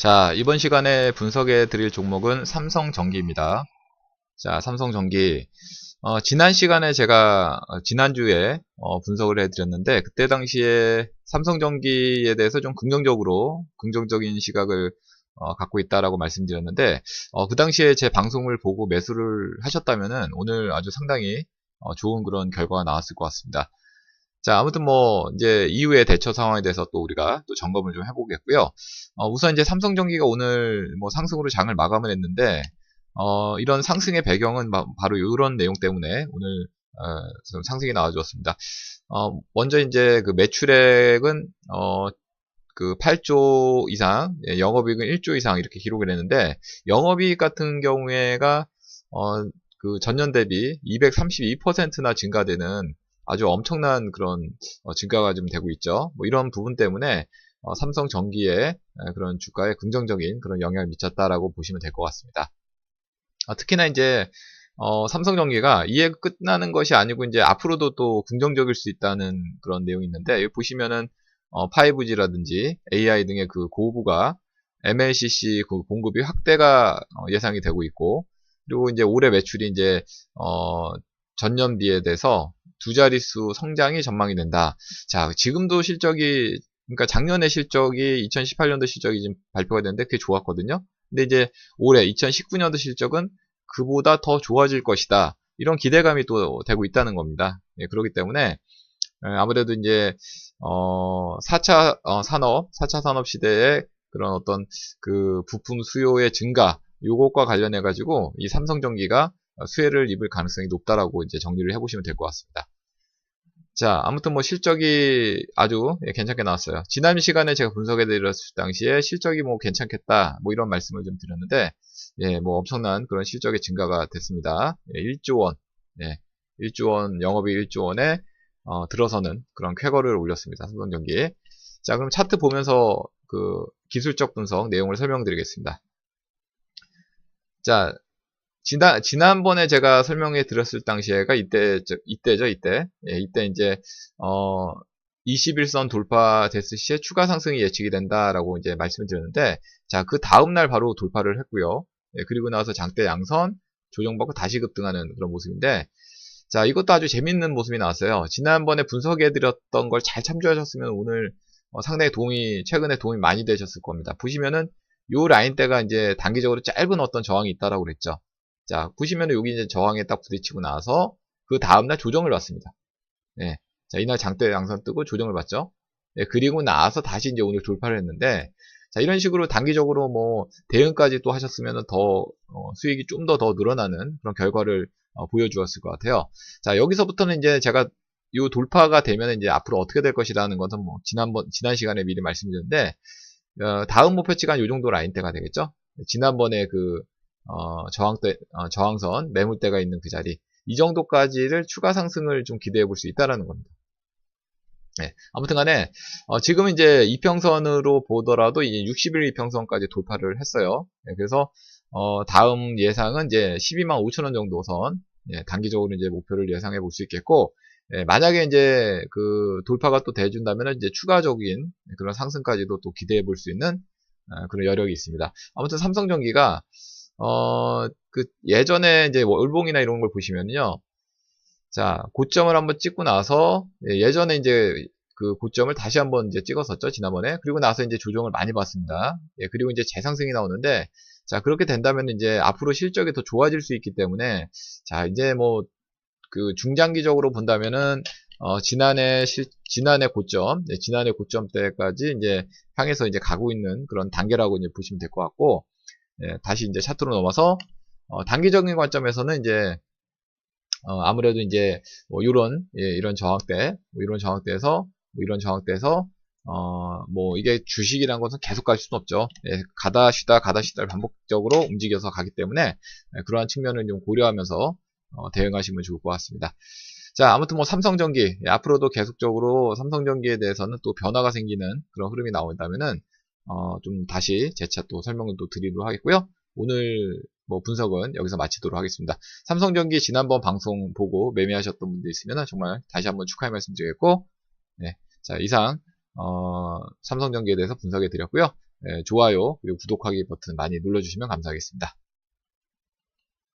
자, 이번 시간에 분석해 드릴 종목은 삼성전기입니다. 자, 삼성전기. 어, 지난 시간에 제가, 어, 지난주에 어, 분석을 해드렸는데, 그때 당시에 삼성전기에 대해서 좀 긍정적으로, 긍정적인 시각을 어, 갖고 있다라고 말씀드렸는데, 어, 그 당시에 제 방송을 보고 매수를 하셨다면은 오늘 아주 상당히 어, 좋은 그런 결과가 나왔을 것 같습니다. 자, 아무튼 뭐, 이제 이후의 대처 상황에 대해서 또 우리가 또 점검을 좀 해보겠고요. 어, 우선 이제 삼성전기가 오늘 뭐 상승으로 장을 마감을 했는데, 어, 이런 상승의 배경은 바 로 이런 내용 때문에 오늘 어, 상승이 나와주었습니다. 어, 먼저 이제 그 매출액은 어, 그 8조 이상, 예, 영업이익은 1조 이상 이렇게 기록을 했는데 영업이익 같은 경우에가 어, 그 전년 대비 232%나 증가되는 아주 엄청난 그런 어, 증가가 좀 되고 있죠. 뭐 이런 부분 때문에 어, 삼성 전기의 그런 주가에 긍정적인 그런 영향을 미쳤다라고 보시면 될 것 같습니다. 어, 특히나 이제 어, 삼성전기가 이해 끝나는 것이 아니고 이제 앞으로도 또 긍정적일 수 있다는 그런 내용이 있는데 여기 보시면은 어, 5G라든지 AI 등의 그 고부가 MLCC 그 공급이 확대가 어, 예상이 되고 있고 그리고 이제 올해 매출이 이제 어, 전년 비에 대해서 두 자릿수 성장이 전망이 된다. 자, 지금도 실적이 그러니까 작년에 실적이 2018년도 실적이 지금 발표가 됐는데 그게 좋았거든요. 근데 이제 올해 2019년도 실적은 그보다 더 좋아질 것이다. 이런 기대감이 또 되고 있다는 겁니다. 예, 그렇기 때문에 아무래도 이제 어 4차 어, 산업, 4차 산업 시대에 그런 어떤 그 부품 수요의 증가 요것과 관련해 가지고 이 삼성전기가 수혜를 입을 가능성이 높다라고 이제 정리를 해보시면 될 것 같습니다. 자, 아무튼 뭐 실적이 아주 예, 괜찮게 나왔어요. 지난 시간에 제가 분석해 드렸을 당시에 실적이 뭐 괜찮겠다, 뭐 이런 말씀을 좀 드렸는데, 예, 뭐 엄청난 그런 실적의 증가가 됐습니다. 예, 1조 원, 예, 1조 원, 영업이 1조 원에 어, 들어서는 그런 쾌거를 올렸습니다. 삼성전기. 자, 그럼 차트 보면서 그 기술적 분석 내용을 설명드리겠습니다. 자, 지난, 지난번에 제가 설명해 드렸을 당시에가 이때, 저, 이때죠, 이때. 예, 이때 이제, 어, 21선 돌파됐을 시에 추가 상승이 예측이 된다라고 이제 말씀을 드렸는데, 자, 그 다음날 바로 돌파를 했고요. 예, 그리고 나서 장대 양선, 조정받고 다시 급등하는 그런 모습인데, 자, 이것도 아주 재밌는 모습이 나왔어요. 지난번에 분석해 드렸던 걸 잘 참조하셨으면 오늘 어, 상당히 도움이, 최근에 도움이 많이 되셨을 겁니다. 보시면은, 요 라인대가 이제 단기적으로 짧은 어떤 저항이 있다라고 그랬죠. 자, 보시면 여기 이제 저항에 딱 부딪히고 나서 그 다음날 조정을 받습니다. 예. 자, 이날 장대 양선 뜨고 조정을 받죠. 예, 그리고 나서 다시 이제 오늘 돌파를 했는데, 자, 이런 식으로 단기적으로 뭐 대응까지 또 하셨으면 더 어, 수익이 좀더더 늘어나는 그런 결과를 어, 보여주었을 것 같아요. 자, 여기서부터는 이제 제가 이 돌파가 되면 이제 앞으로 어떻게 될 것이라는 것은 뭐 지난번 지난 시간에 미리 말씀드렸는데 어, 다음 목표치가 이 정도 라인 대가 되겠죠. 지난번에 그 어, 저항대, 어, 저항선, 매물대가 있는 그 자리 이 정도까지를 추가 상승을 좀 기대해 볼 수 있다라는 겁니다. 네, 아무튼 간에 어, 지금 이제 이평선으로 보더라도 이제 60일 이평선까지 돌파를 했어요. 네, 그래서 어, 다음 예상은 이제 12만 5천 원 정도 선 예, 단기적으로 이제 목표를 예상해 볼 수 있겠고 예, 만약에 이제 그 돌파가 또 돼준다면 이제 추가적인 그런 상승까지도 또 기대해 볼 수 있는 어, 그런 여력이 있습니다. 아무튼 삼성전기가 어, 그 예전에 이제 뭐 을봉이나 이런 걸 보시면요. 자, 고점을 한번 찍고 나서 예, 예전에 이제 그 고점을 다시 한번 이제 찍었었죠. 지난번에. 그리고 나서 이제 조정을 많이 받습니다. 예, 그리고 이제 재상승이 나오는데 자, 그렇게 된다면 이제 앞으로 실적이 더 좋아질 수 있기 때문에 자, 이제 뭐 그 중장기적으로 본다면은 어, 지난해 실, 지난해 고점, 네, 지난해 고점 때까지 이제 향해서 이제 가고 있는 그런 단계라고 이제 보시면 될 것 같고 예, 다시 이제 차트로 넘어서 어, 단기적인 관점에서는 이제 어, 아무래도 이제 뭐 이런 예, 이런 저항대, 뭐 이런 저항대에서 뭐 이런 저항대에서 어, 뭐 이게 주식이란 것은 계속 갈 수는 없죠. 예, 가다 쉬다 가다 쉬다를 반복적으로 움직여서 가기 때문에 예, 그러한 측면을 좀 고려하면서 어, 대응하시면 좋을 것 같습니다. 자, 아무튼 뭐 삼성전기 예, 앞으로도 계속적으로 삼성전기에 대해서는 또 변화가 생기는 그런 흐름이 나온다면은 어, 좀 다시 재차 또 설명을 또 드리도록 하겠고요. 오늘 뭐 분석은 여기서 마치도록 하겠습니다. 삼성전기 지난번 방송 보고 매매하셨던 분들 있으면 정말 다시 한번 축하의 말씀 드리겠고, 네. 자, 이상, 어, 삼성전기에 대해서 분석해 드렸고요. 예, 좋아요 그리고 구독하기 버튼 많이 눌러주시면 감사하겠습니다.